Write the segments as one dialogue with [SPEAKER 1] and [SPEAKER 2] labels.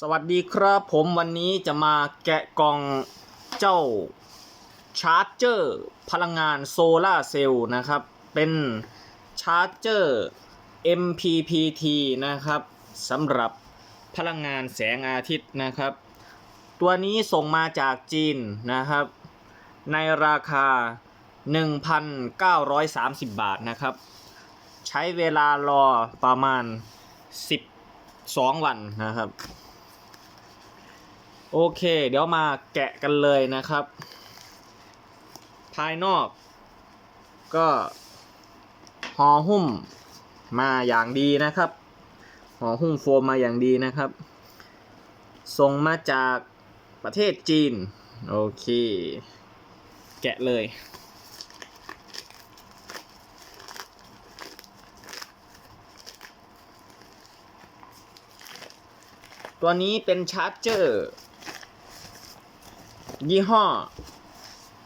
[SPEAKER 1] สวัสดีครับผมวันนี้จะมาแกะกล่องเจ้าชาร์จเจอร์พลังงานโซลาเซลล์นะครับ เป็นชาร์จเจอร์ MPPT นะครับสำหรับพลังงานแสงอาทิตย์นะครับ ตัวนี้ส่งมาจากจีนนะครับ ในราคา 1,930 บาทนะครับ ใช้เวลารอประมาณ12วันนะครับ โอเค เดี๋ยวมาแกะกันเลยนะครับ ภายนอกก็ห่อหุ้มมาอย่างดีนะครับห่อหุ้มโฟมมาอย่างดีนะครับ ส่งมาจากประเทศจีน โอเค แกะเลย ตัวนี้เป็นชาร์จเจอร์ ยี่ห้อ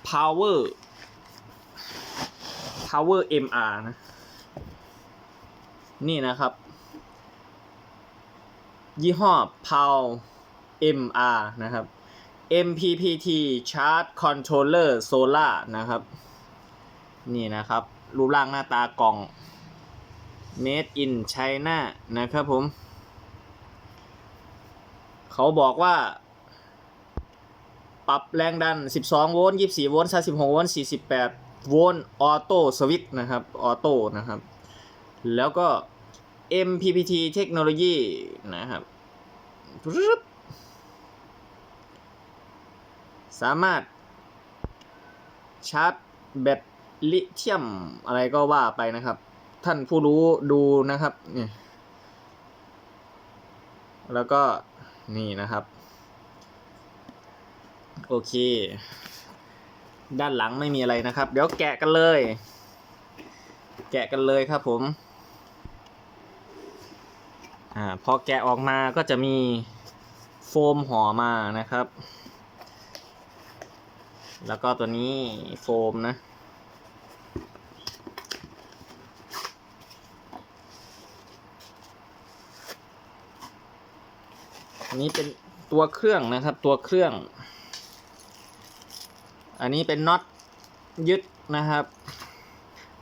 [SPEAKER 1] power power mr นะ นี่นะครับ ยี่ห้อ power mr นะครับ mppt charge controller solar นะครับ นี่นะครับ รูปร่างหน้าตากล่อง made in China นะครับผม เขาบอกว่า ปรับแรงดัน 12 โวลต์24 โวลต์36โวลต์48 โวลต์ออโต้สวิตช์นะครับออโต้นะครับ แล้วก็ MPPT เทคโนโลยีนะครับปึ๊บสามารถ ชาร์จแบตลิเธียมอะไรก็ว่าไปนะครับ ท่านผู้รู้ดูนะครับนี่แล้วก็นี่นะครับ โอเค ด้านหลังไม่มีอะไรนะครับ เดี๋ยวแกะกันเลย แกะกันเลยครับผมอ่าพอแกะออกมาก็จะมีโฟมห่อมานะครับ แล้วก็ตัวนี้โฟมนะอันนี้เป็นตัวเครื่องนะครับตัวเครื่อง อันนี้เป็นน็อตยึดนะครับ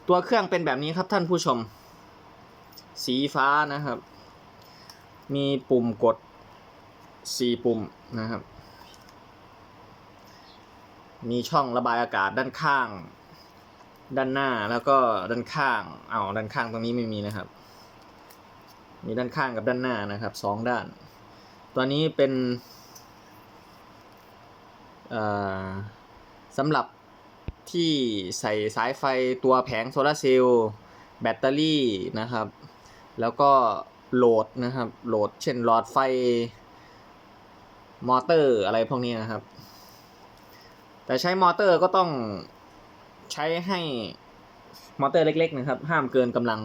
[SPEAKER 1] ตัวเครื่องเป็นแบบนี้ครับท่านผู้ชม สีฟ้านะครับ มีปุ่มกดสี่ปุ่มนะครับ มีช่องระบายอากาศด้านข้าง ด้านหน้าแล้วก็ด้านข้างเอาด้านข้างตรงนี้ไม่มีนะครับ มีด้านข้างกับด้านหน้านะครับสองด้าน ตัวนี้เป็นอ่า สำหรับที่ใส่สายไฟตัวแผงโซลาเซลล์แบตเตอรี่นะครับ แล้วก็โหลดนะครับ โหลดเช่นหลอดไฟ มอเตอร์อะไรพวกนี้นะครับ แต่ใช้มอเตอร์ก็ต้องใช้ให้มอเตอร์เล็ก ๆ นะครับ ห้ามเกินกำลัง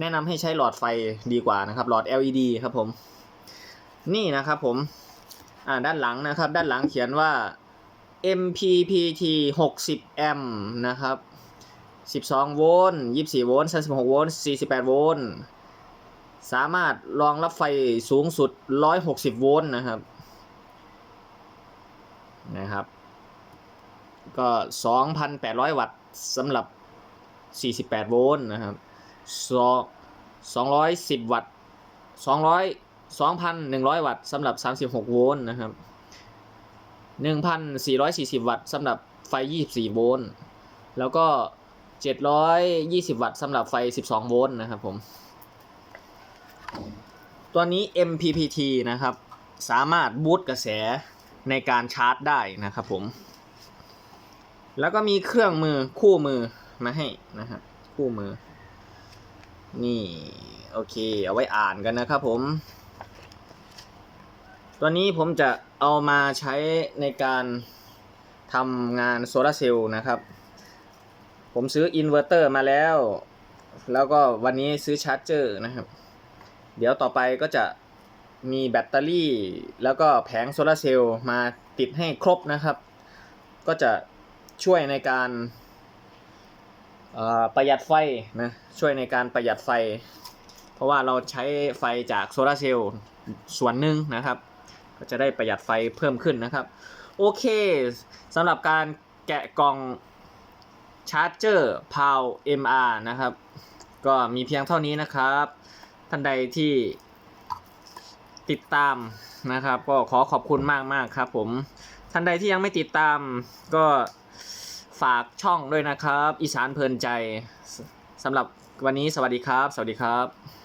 [SPEAKER 1] แนะนำให้ใช้หลอดไฟดีกว่านะครับ หลอด LED ครับผม นี่นะครับผม อ่าด้านหลังนะครับ ด้านหลังเขียนว่า MPPT 60 แอมป์นะครับ 12 โวลต์24 โวลต์36 โวลต์48 โวลต์ สามารถรองรับไฟสูงสุด 160 โวลต์นะครับ นะครับ ก็ 2,800 วัตต์สำหรับ 48 โวลต์นะครับ210 วัตต์200 2,100 วัตต์สำหรับ 36 โวลต์นะครับ 1,440 วัตต์สำหรับไฟ 24 โวลต์ แล้วก็ 720 วัตต์สำหรับไฟ 12 โวลต์นะครับผม ตัวนี้ MPPT นะครับ สามารถบูตกระแสในการชาร์จได้นะครับผม แล้วก็มีเครื่องมือคู่มือมาให้นะครับคู่มือ นี่ โอเค เอาไว้อ่านกันนะครับผม ตัวนี้ผมจะ เอามาใช้ในการทำงานโซลาร์เซลล์นะครับ ผมซื้ออินเวอร์เตอร์มาแล้ว แล้วก็วันนี้ซื้อชาร์จเจอร์นะครับ เดี๋ยวต่อไปก็จะมีแบตเตอรี่ แล้วก็แผงโซลาร์เซลล์มาติดให้ครบนะครับ ก็จะช่วยในการประหยัดไฟนะช่วยในการประหยัดไฟ เพราะว่าเราใช้ไฟจากโซลาร์เซลล์ส่วนหนึ่งนะครับ จะได้ประหยัดไฟเพิ่มขึ้นนะครับ โอเคสำหรับการแกะกล่องชาร์จเจอร์ PAL MR นะครับ ก็มีเพียงเท่านี้นะครับ ท่านใดที่ติดตามนะครับ ก็ขอขอบคุณมากมากๆครับผมท่านใดที่ยังไม่ติดตามก็ฝากช่องด้วยนะครับ อีสานเพลินใจสำหรับวันนี้สวัสดีครับ สวัสดีครับ